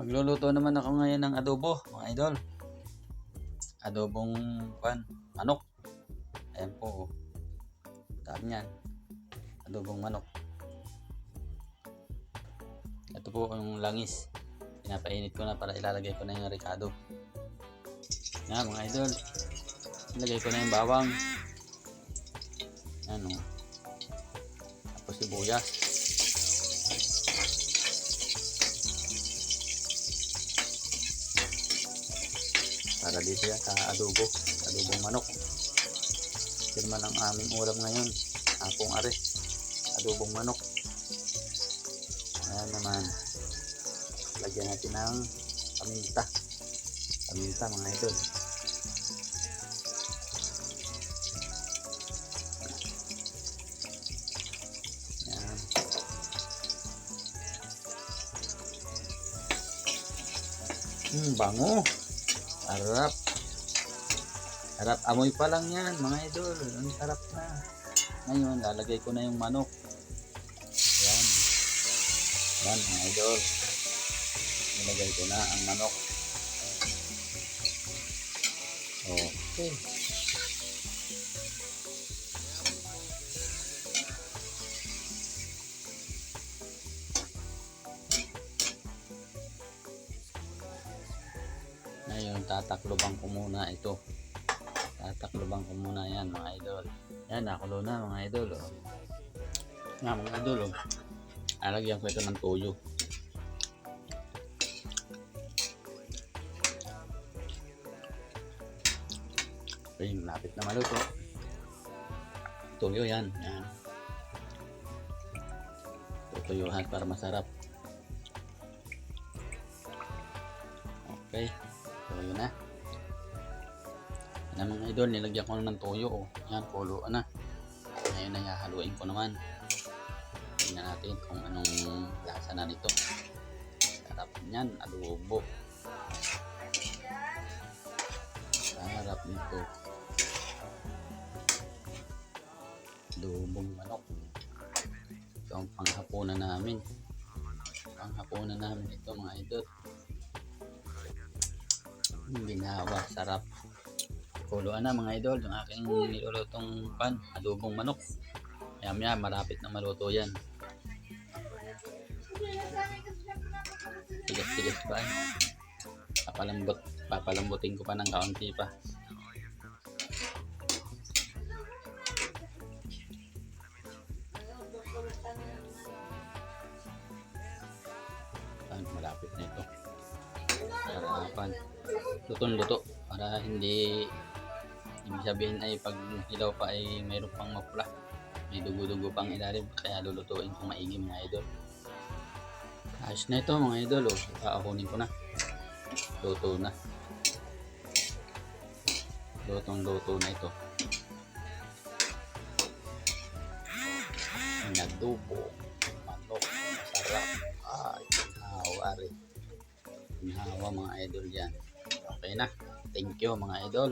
Magluluto naman ako ngayon ng adobo, mga idol. Adobong pan, manok. Ayan po. oh. Dami yan. Adobong manok. Ito po yung langis. Pinapainit ko na para ilalagay ko na yung ricado. Yan mga idol. Ilagay ko na yung bawang. Yan o. Tapos sibuyas. Para dito yan sa adobo. Adobong manok. Yun man ang aming ulam ngayon. Apong are. Adobong manok. Ayan naman. Lagyan natin ng paminta. Paminta mga idol. Hmm bango Sarap. Sarap. Amoy pa lang yan, mga idol. Ang sarap na. Ngayon, lalagay ko na yung manok. Yan. Yan, mga idol. Nilagay ko na ang manok. Okay. Ngayon, tatakloban ko muna ito. Tatakloban ko muna yan, mga idol. Yan, nakulo na, mga idol. Oh. Nga, mga idol. Oh. Alagyan ko ito ng tuyo. Okay, malapit na maluto. Tuyo yan. Yan. Tutuyuhan para masarap. Okay. Tuyo na. Yan mga idol, nilagyan ko na ng tuyo. Oh. Yan, pulo na. Ngayon na haluin ko naman. Tingnan natin kung anong lasa na nito. Sarap niyan, adobo. Sarap nito. Adobong manok. Ito ang panghapunan namin. Panghapunan namin ito mga idol. Binawa, sarap. Kuluan na mga idol, yung aking nilulutong pan, adobong manok. Maya maya, malapit na maluto yan. Tigas-tigas pa. eh. Papalambot, papalambutin ko pa ng kaunti pa. Malapit na ito. Harapan. Lutong luto para hindi ibig sabihin ay pag hilaw pa ay mayroon pang mapula. May dugo-dugo pang ilalim kaya lulutuin ko maigi mga idol. Ayos na ito mga idol. Oh. Kakakunin ko na. Luto na. Lutong luto na ito. Nadubo. Manok. Masarap. Ay, hawa Hawa mga idol yan. Okay na. Thank you mga idol.